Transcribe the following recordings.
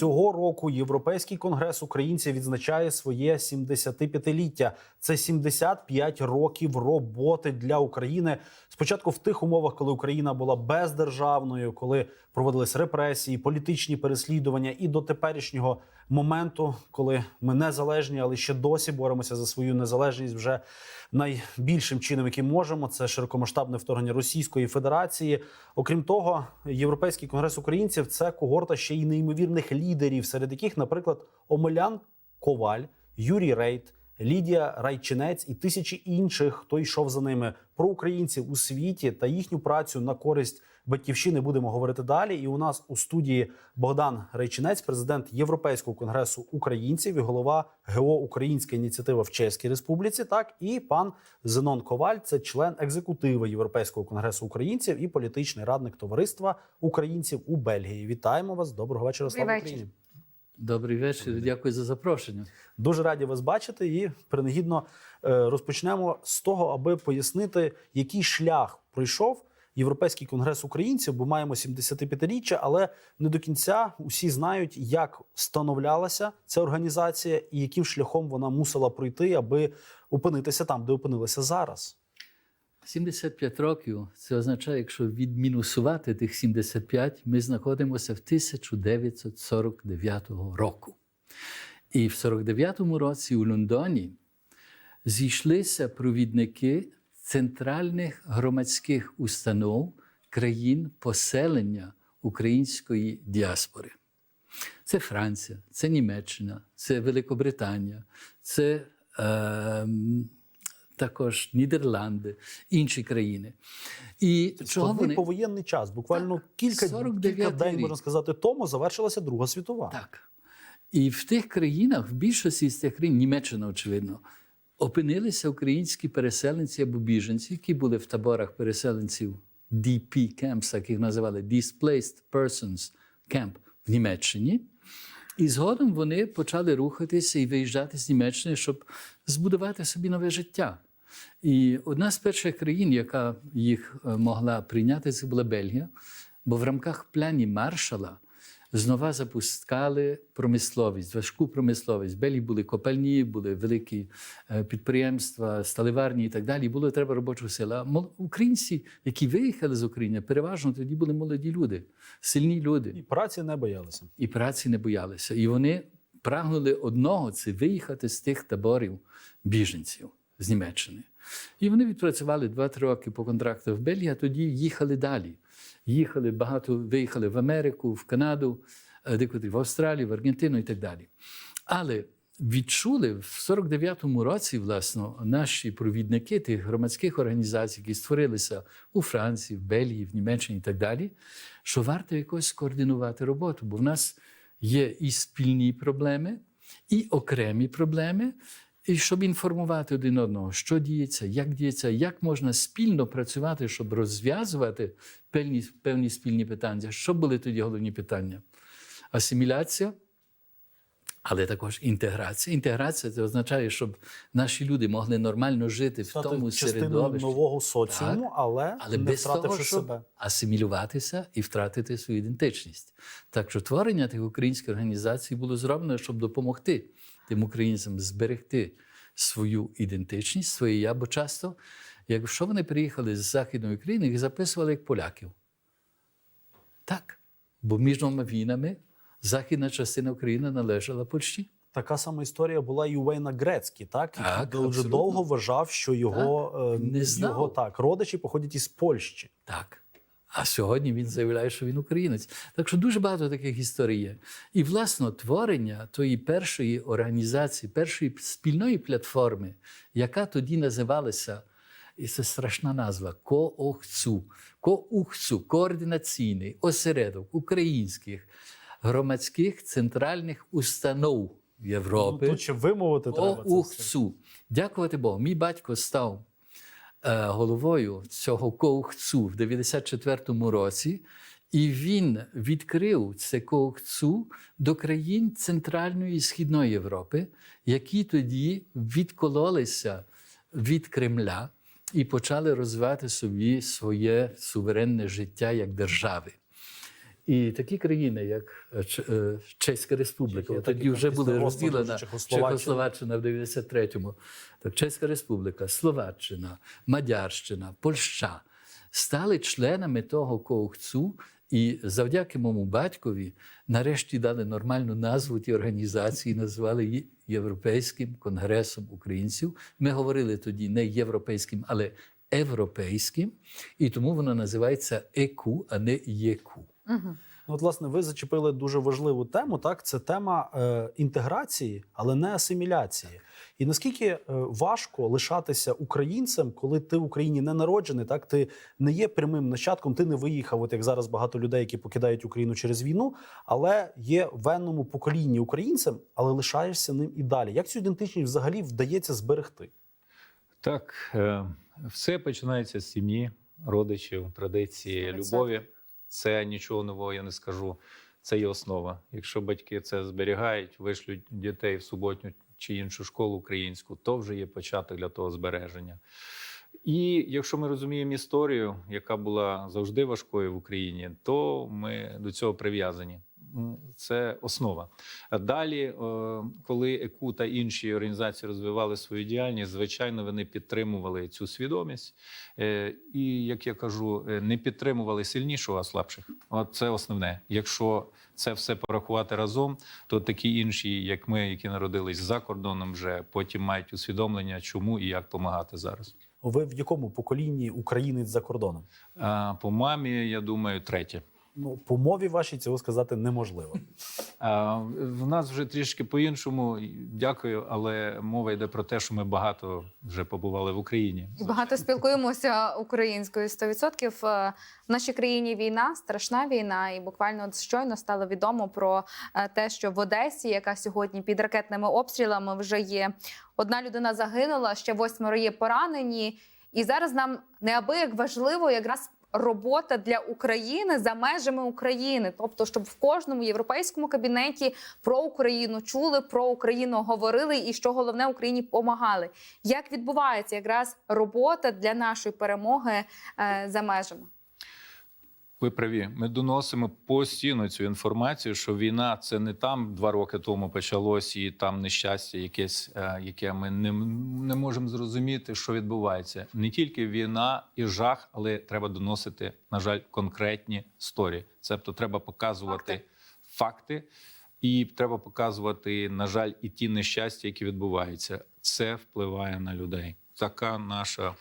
цього року Європейський конгрес українців відзначає своє 75-ліття. Це 75 років роботи для України. Спочатку в тих умовах, коли Україна була бездержавною, коли проводились репресії, політичні переслідування, і до теперішнього моменту, коли ми незалежні, але ще досі боремося за свою незалежність вже найбільшим чином, яким можемо. Це широкомасштабне вторгнення Російської Федерації. Окрім того, Європейський конгрес українців це когорта ще й неймовірних лідерів, серед яких, наприклад, Омелян Коваль, Юрій Рейт. Лідія Райчинець і тисячі інших, хто йшов за ними про українців у світі та їхню працю на користь батьківщини будемо говорити далі. І у нас у студії Богдан Райчинець, президент Європейського конгресу українців і голова ГО Українська ініціатива в Чеській Республіці. Так і пан Зенон Коваль, це член екзекутиви Європейського конгресу українців і політичний радник товариства українців у Бельгії. Вітаємо вас! Доброго вечора! Слава. Україні! Добрий вечір. Дякую за запрошення. Дуже раді вас бачити і принагідно е, розпочнемо з того, аби пояснити, який шлях пройшов Європейський конгрес українців, бо маємо 75-річчя, але не до кінця усі знають, як становлялася ця організація і яким шляхом вона мусила пройти, аби опинитися там, де опинилася зараз. 75 років це означає, якщо відмінусувати тих 75, ми знаходимося в 1949 року. І в 49-му році у Лондоні зійшлися провідники центральних громадських установ країн поселення української діаспори. Це Франція, це Німеччина, це Великобританія, це е, також Нідерланди, інші країни. І чого вони повоєнний час, буквально кілька, 49-й кілька день, рік. можна сказати, тому завершилася Друга світова. так. І в тих країнах, в більшості з тих країн, Німеччина, очевидно, опинилися українські переселенці або біженці, які були в таборах переселенців DP Camps, як їх називали Displaced Persons Camp в Німеччині. І згодом вони почали рухатися і виїжджати з Німеччини, щоб збудувати собі нове життя. І одна з перших країн, яка їх е, могла прийняти, це була Бельгія, бо в рамках плані Маршала знова запускали промисловість, важку промисловість. В Бельгії були копальні, були великі е, підприємства, сталеварні і так далі. І було треба робочого сила. А Українці, які виїхали з України, переважно тоді були молоді люди, сильні люди І праці не боялися. і праці не боялися. І вони прагнули одного це виїхати з тих таборів біженців з Німеччини. І вони відпрацювали 2-3 роки по контракту в Бельгії, а тоді їхали далі. Їхали багато, виїхали в Америку, в Канаду, е, в Австралію, в Аргентину і так далі. Але відчули в 49-му році, власне, наші провідники тих громадських організацій, які створилися у Франції, в Бельгії, в Німеччині і так далі, що варто якось скоординувати роботу, бо в нас є і спільні проблеми, і окремі проблеми. І щоб інформувати один одного, що діється, як діється, як можна спільно працювати, щоб розв'язувати певні, певні спільні питання. Що були тоді головні питання? Асиміляція, але також інтеграція. Інтеграція це означає, щоб наші люди могли нормально жити в тому середовищі. нового соціуму, Так. але, Але не без втративши того, щоб себе. асимілюватися і втратити свою ідентичність. Так що творення тих українських організацій було зроблено, щоб допомогти тим українцям зберегти свою ідентичність, своє я, бо часто, якщо вони приїхали з Західної України, їх записували як поляків. Так. Бо між двома війнами західна частина України належала Польщі. Така сама історія була і у Вейна Грецькі, так? Так, Який дуже довго вважав, що його, е, Не знав. його так, родичі походять із Польщі. Так. А сьогодні він заявляє, що він українець. Так що дуже багато таких історій є. І, власне, творення тої першої організації, першої спільної платформи, яка тоді називалася, і це страшна назва КООХЦУ, КОУХЦУ, координаційний осередок українських громадських центральних установ Європи. Ну, тут ще вимовити треба. КОУХЦУ. Дякувати Богу. Мій батько став головою цього ковхцу в 94-му році, і він відкрив це ковхцу до країн Центральної і Східної Європи, які тоді відкололися від Кремля і почали розвивати собі своє суверенне життя як держави. І такі країни, як е, е, Чеська Республіка, Чехія, тоді вже були розділена Чехословаччина. В 93-му. Так, Чеська Республіка, Словаччина, Мадярщина, Польща стали членами того ковцу, і завдяки моєму батькові нарешті дали нормальну назву ті організації, назвали її Європейським конгресом українців. Ми говорили тоді не європейським, але європейським, і тому воно називається ЕКУ, а не ЄКУ. Угу. Ну, от, власне, ви зачепили дуже важливу тему. Так, це тема е, інтеграції, але не асиміляції. І наскільки е, важко лишатися українцем, коли ти в Україні не народжений, так ти не є прямим нащадком, ти не виїхав, от як зараз багато людей, які покидають Україну через війну, але є в енному поколінні українцем, але лишаєшся ним і далі. Як цю ідентичність взагалі вдається зберегти? Так, е, все починається з сім'ї, родичів, традиції, 100%. любові. Це нічого нового я не скажу. Це є основа. Якщо батьки це зберігають, вишлють дітей в суботню чи іншу школу українську, то вже є початок для того збереження. І якщо ми розуміємо історію, яка була завжди важкою в Україні, то ми до цього прив'язані. Це основа. Далі, е, коли ЕКУ та інші організації розвивали свою діяльність, звичайно, вони підтримували цю свідомість. Е, І, як я кажу, е, не підтримували сильнішого, а слабших. От це основне. Якщо це все порахувати разом, то такі інші, як ми, які народились за кордоном, вже потім мають усвідомлення, чому і як допомагати зараз. Ви в якому поколінні українець за кордоном? По мамі, я думаю, третє. Ну, по мові вашій цього сказати неможливо. В нас вже трішки по-іншому. Дякую, але мова йде про те, що ми багато вже побували в Україні. Багато спілкуємося українською 100%. Е, В нашій країні війна, страшна війна, і буквально щойно стало відомо про е, те, що в Одесі, яка сьогодні під ракетними обстрілами вже є, одна людина загинула, ще восьмеро є поранені. І зараз нам неабияк важливо якраз. Робота для України за межами України, тобто, щоб в кожному європейському кабінеті про Україну чули, про Україну говорили, і що головне Україні допомагали. Як відбувається якраз робота для нашої перемоги е, за межами? Ви праві. Ми доносимо постійно цю інформацію, що війна це не там два роки тому почалось, і там нещастя, якесь, е, яке ми не, не можемо зрозуміти, що відбувається. Не тільки війна і жах, але треба доносити, на жаль, конкретні сторі. Тобто треба показувати Факти. факти. І треба показувати, на жаль, і ті нещастя, які відбуваються. Це впливає на людей. Така наша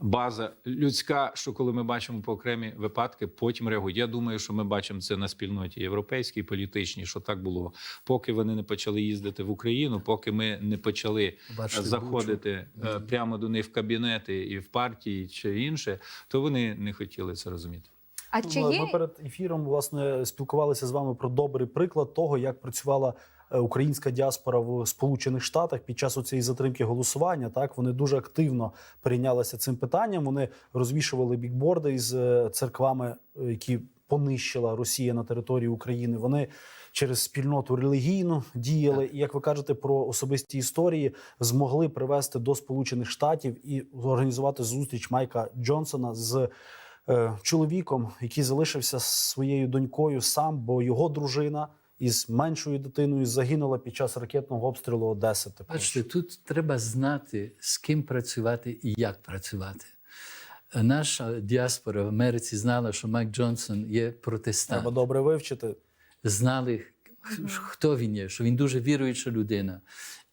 база людська, що коли ми бачимо по окремі випадки, потім реагують. Я думаю, що ми бачимо це на спільноті європейській, політичній, що так було. Поки вони не почали їздити в Україну, поки ми не почали Бачите, заходити е, прямо до них в кабінети і в партії чи інше, то вони не хотіли це розуміти. А чи Ми- є Ми перед ефіром власне спілкувалися з вами про добрий приклад того, як працювала е, українська діаспора в Сполучених Штатах під час цієї затримки голосування. Так вони дуже активно прийнялися цим питанням. Вони розвішували бікборди із е, церквами, е, які понищила Росія на території України. Вони через спільноту релігійну діяли, і як ви кажете про особисті історії, змогли привести до Сполучених Штатів і організувати зустріч Майка Джонсона з е, чоловіком, який залишився своєю донькою сам, бо його дружина із меншою дитиною загинула під час ракетного обстрілу Одеси. Також. Бачите, тут треба знати, з ким працювати і як працювати. Наша діаспора в Америці знала, що Майк Джонсон є протестант. Треба добре вивчити. Знали, хто він є, що він дуже віруюча людина.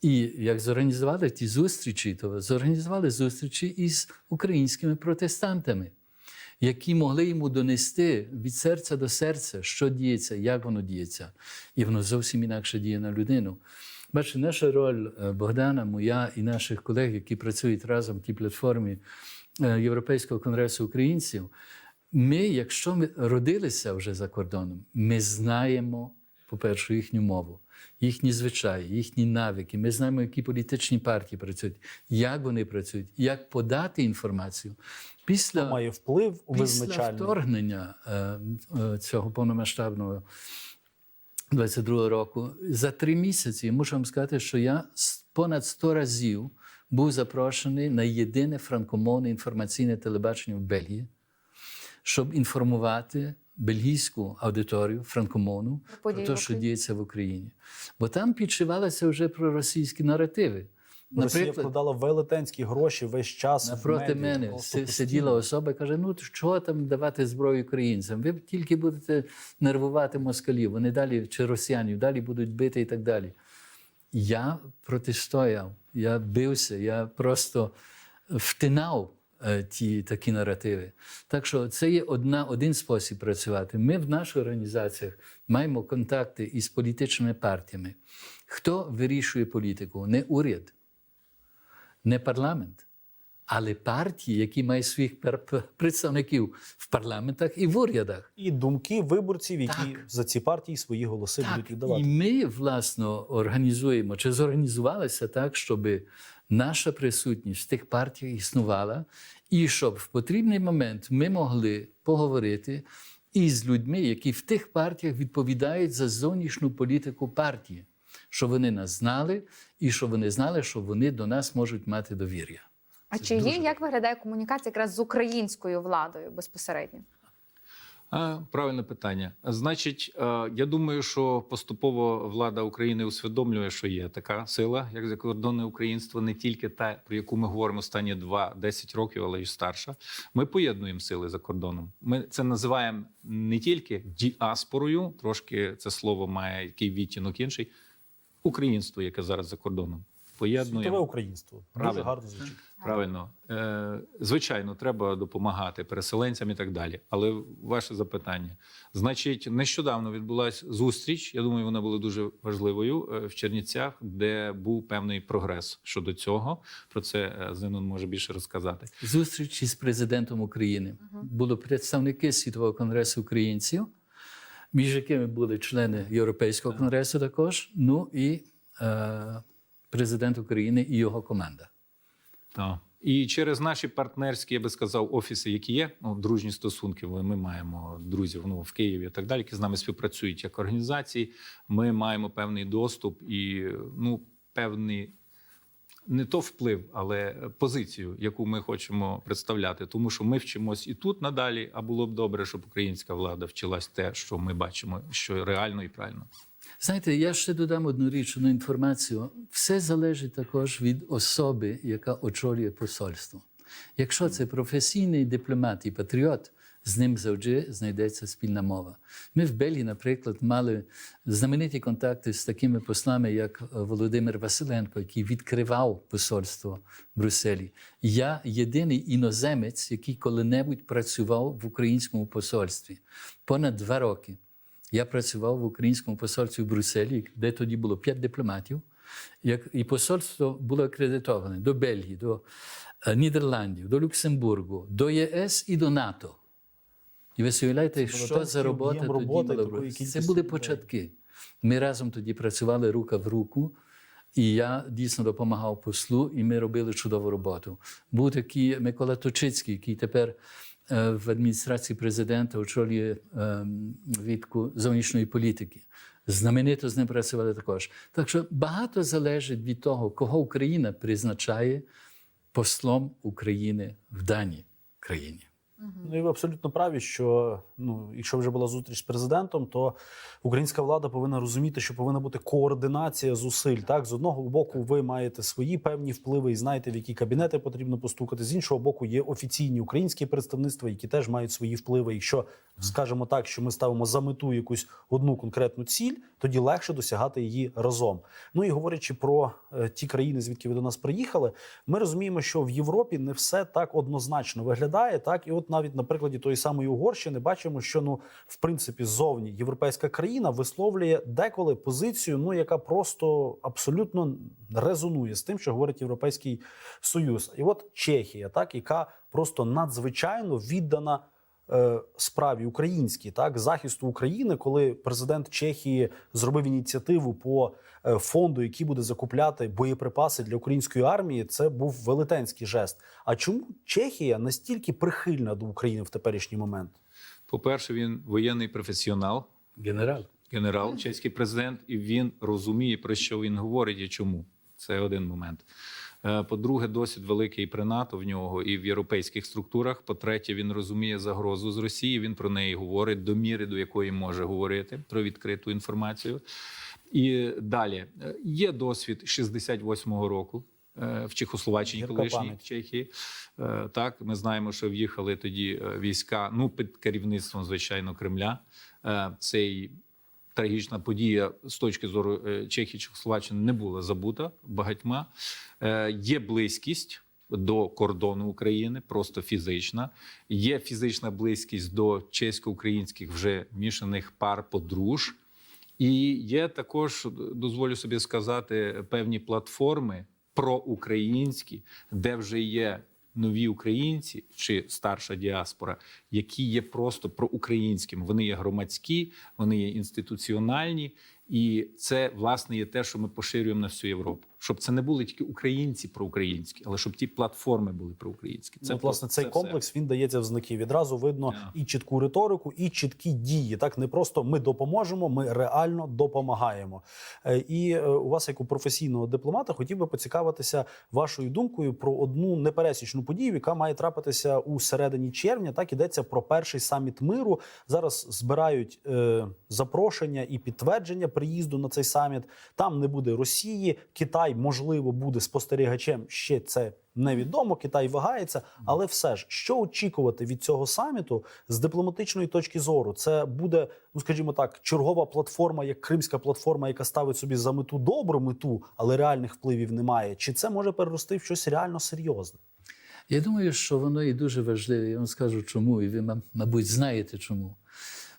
І як зорганізували ті зустрічі, то зорганізували зустрічі із українськими протестантами, які могли йому донести від серця до серця, що діється, як воно діється. І воно зовсім інакше діє на людину. Бачите, наша роль е, Богдана, моя і наших колег, які працюють разом в тій платформі е, Європейського конгресу українців. Ми, якщо ми родилися вже за кордоном, ми знаємо, по-перше, їхню мову, їхні звичаї, їхні навики. Ми знаємо, які політичні партії працюють, як вони працюють, як подати інформацію. Після має вплив у Після вторгнення е, е, цього повномасштабного 22 року, за три місяці я мушу вам сказати, що я понад 100 разів був запрошений на єдине франкомовне інформаційне телебачення в Бельгії, щоб інформувати бельгійську аудиторію франкомону про те, що діється в Україні. Бо там підшивалися вже проросійські наративи. Росія вкладала велетенські гроші весь час в Напроти медіа, мене просто сиділа особа і каже: ну чого там давати зброю українцям? Ви тільки будете нервувати москалів, вони далі чи росіянів, далі будуть бити і так далі. Я протистояв, я бився, я просто втинав ті такі наративи. Так що це є одна, один спосіб працювати. Ми в наших організаціях маємо контакти із політичними партіями. Хто вирішує політику? Не уряд, не парламент, але партії, які мають своїх представників в парламентах і в урядах. і думки виборців, які Так. за ці партії свої голоси будуть віддавати. і ми, власно, організуємо чи зорганізувалися так, щоб наша присутність в тих партіях існувала, і щоб в потрібний момент ми могли поговорити із людьми, які в тих партіях відповідають за зовнішню політику партії, щоб вони нас знали, і щоб вони знали, що вони до нас можуть мати довір'я. А Це чи є дуже як виглядає комунікація якраз з українською владою безпосередньо? Правильне питання. Значить, е, я думаю, що поступово влада України усвідомлює, що є така сила, як закордонне українство, не тільки та, про яку ми говоримо останні 2-10 років, але й старша. Ми поєднуємо сили за кордоном. Ми це називаємо не тільки діаспорою, трошки це слово має який відтінок інший. Українство, яке зараз за кордоном. Світове Поєднуємо. українство. Дуже Правильно. гарно звучить. Правильно, е, звичайно, треба допомагати переселенцям і так далі. Але ваше запитання, значить, нещодавно відбулася зустріч. Я думаю, вона була дуже важливою е, в Чернівцях, де був певний прогрес щодо цього. Про це е, Зенон може більше розказати. Зустріч із президентом України були представники Світового конгресу українців, між якими були члени Європейського конгресу також. Ну і е, президент України і його команда. Так. І через наші партнерські, я би сказав, офіси, які є, ну, дружні стосунки. Ми маємо друзів ну, в Києві і так далі, які з нами співпрацюють як організації. Ми маємо певний доступ і ну, певний не то вплив, але позицію, яку ми хочемо представляти. Тому що ми вчимось і тут надалі. А було б добре, щоб українська влада вчилась те, що ми бачимо, що реально і правильно. Знаєте, я ще додам одну річ, одну інформацію. Все залежить також від особи, яка очолює посольство. Якщо це професійний дипломат і патріот, з ним завжди знайдеться спільна мова. Ми в Бельгії, наприклад, мали знамениті контакти з такими послами, як е, Володимир Василенко, який відкривав посольство в Брюсселі. Я єдиний іноземець, який коли-небудь працював в українському посольстві понад два роки. Я працював в українському посольстві в Брюсселі, де тоді було п'ять дипломатів. І посольство було акредитоване до Бельгії, до е, Нідерландів, до Люксембургу, до ЄС і до НАТО. І ви уявляєте, що за робота тоді була. Це були початки. Ми разом тоді працювали рука в руку, і я дійсно допомагав послу, і ми робили чудову роботу. Був такий Микола Точицький, який тепер в адміністрації президента очолює е, відку зовнішньої політики. Знаменито з ним працювали також. Так що багато залежить від того, кого Україна призначає послом України в даній країні. Ну і ви абсолютно праві, що ну, якщо вже була зустріч з президентом, то українська влада повинна розуміти, що повинна бути координація зусиль. Так, з одного боку, ви маєте свої певні впливи і знаєте, в які кабінети потрібно постукати. З іншого боку, є офіційні українські представництва, які теж мають свої впливи. Якщо скажемо так, що ми ставимо за мету якусь одну конкретну ціль, тоді легше досягати її разом. Ну і говорячи про е, ті країни, звідки ви до нас приїхали, ми розуміємо, що в Європі не все так однозначно виглядає. Так, і от навіть на прикладі тої самої Угорщини бачимо, що ну в принципі зовні європейська країна висловлює деколи позицію, ну яка просто абсолютно резонує з тим, що говорить Європейський Союз. І от Чехія, так яка просто надзвичайно віддана. Е, Справі українській, так захисту України, коли президент Чехії зробив ініціативу по е, фонду, який буде закупляти боєприпаси для української армії, це був велетенський жест. А чому Чехія настільки прихильна до України в теперішній момент? По-перше, він воєнний професіонал, Генерал. генерал, чеський президент, і він розуміє, про що він говорить і чому. Це один момент. Е, По-друге, досвід великий при НАТО в нього і в європейських структурах. По-третє, він розуміє загрозу з Росії. Він про неї говорить до міри, до якої може говорити про відкриту інформацію. І далі Е, є досвід 68-го року. е, В Чехословаччині, колишній. Чехії, так ми знаємо, що в'їхали тоді війська. Ну під керівництвом звичайно Кремля. Цей трагічна подія з точки зору е, Чехії Чехословаччини не була забута багатьма. Е, Є близькість до кордону України, просто фізична. Є фізична близькість до чесько-українських вже мішаних пар подруж. І є також, дозволю собі сказати, певні платформи проукраїнські, де вже є нові українці чи старша діаспора, які є просто проукраїнськими. Вони є громадські, вони є інституціональні, і це власне є те, що ми поширюємо на всю Європу. Щоб це не були тільки українці проукраїнські, але щоб ті платформи були проукраїнські. Це, Ну, власне, це цей все. комплекс він дається в знаки. Відразу видно Да. і чітку риторику, і чіткі дії. Так не просто ми допоможемо, ми реально допомагаємо. Е, І е, у вас, як у професійного дипломата, хотів би поцікавитися вашою думкою про одну непересічну подію, яка має трапитися у середині червня. Так ідеться про перший саміт миру. Зараз збирають е, запрошення і підтвердження приїзду на цей саміт. Там не буде Росії. Китай можливо буде спостерігачем. Ще це невідомо. Китай вагається, але все ж що очікувати від цього саміту з дипломатичної точки зору? Це буде, ну скажімо так, чергова платформа, як кримська платформа, яка ставить собі за мету добру мету, але реальних впливів немає. Чи це може перерости в щось реально серйозне? Я думаю, що воно і дуже важливе. Я вам скажу чому, і ви, мабуть, знаєте чому.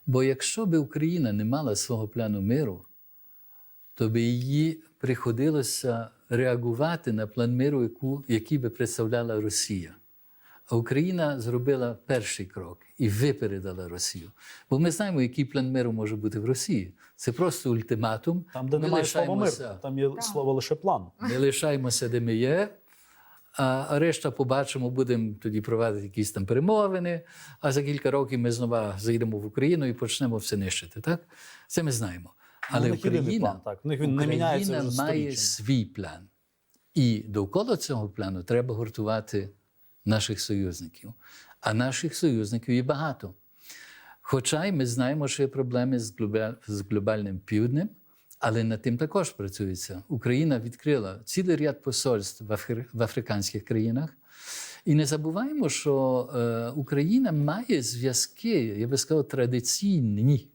Бо якщо би Україна не мала свого плану миру, то би її приходилося реагувати на план миру, яку, який би представляла Росія. А Україна зробила перший крок і випередила Росію. Бо ми знаємо, який план миру може бути в Росії. Це просто ультиматум. Там, де Ми немає слова мир, лишаємося. там є слово лише план. Ми лишаємося, де ми є, а решта побачимо, будемо тоді проводити якісь там перемовини. А за кілька років ми знову заїдемо в Україну і почнемо все нищити. Так? Це ми знаємо. Ну, Але Україна, план, так. Них він не міняється Україна вже має свій план. І довкола цього плану треба гуртувати наших союзників. А наших союзників є багато. Хоча й ми знаємо, що є проблеми з, глобаль... з глобальним півднем, але над тим також працюється. Україна відкрила цілий ряд посольств в, в африканських країнах. І не забуваємо, що е, Україна має зв'язки, я би сказав, традиційні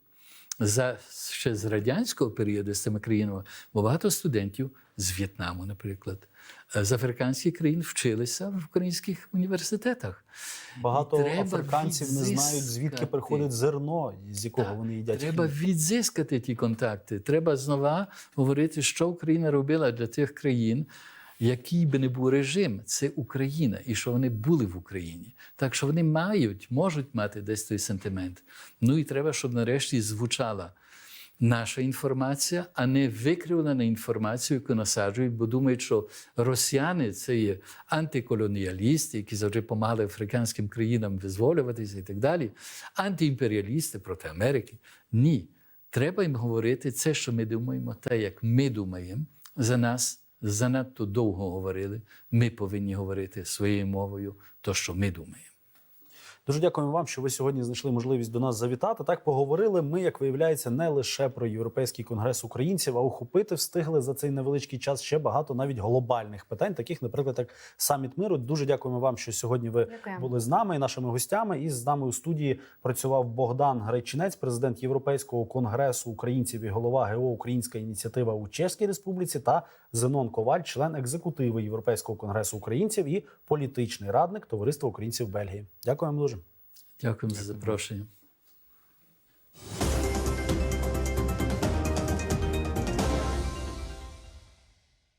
за ще з радянського періоду з цими країнами, бо багато студентів з В'єтнаму, наприклад, е, з африканських країн вчилися в українських університетах. Багато треба африканців не знають, звідки приходить зерно, з якого Так, вони їдять. Треба хліб. відзискати ті контакти. Треба знову говорити, що Україна робила для тих країн, який би не був режим, це Україна, і що вони були в Україні. Так що вони мають, можуть мати десь той сентимент. Ну і треба, щоб нарешті звучала наша інформація, а не викривлена інформація, яку насаджують, бо думають, що росіяни це є антиколоніалісти, які завжди допомагали африканським країнам визволюватися і так далі. Антиімперіалісти проти Америки. Ні. Треба їм говорити це, що ми думаємо, те, як ми думаємо. За нас занадто довго говорили. Ми повинні говорити своєю мовою, то, що ми думаємо. Дуже дякуємо вам, що ви сьогодні знайшли можливість до нас завітати. Так поговорили. Ми, як виявляється, не лише про європейський конгрес українців, а охопити встигли за цей невеличкий час ще багато навіть глобальних питань, таких, наприклад, як саміт миру. Дуже дякуємо вам, що сьогодні ви Дякуємо. були з нами і нашими гостями. І з нами у студії працював Богдан Гречинець, президент Європейського конгресу українців і голова ГО Українська ініціатива у Чеській Республіці та Зенон Коваль, член екзекутиви Європейського конгресу українців і політичний радник Товариства українців Бельгії. Дякуємо дуже. Дякуємо за запрошення.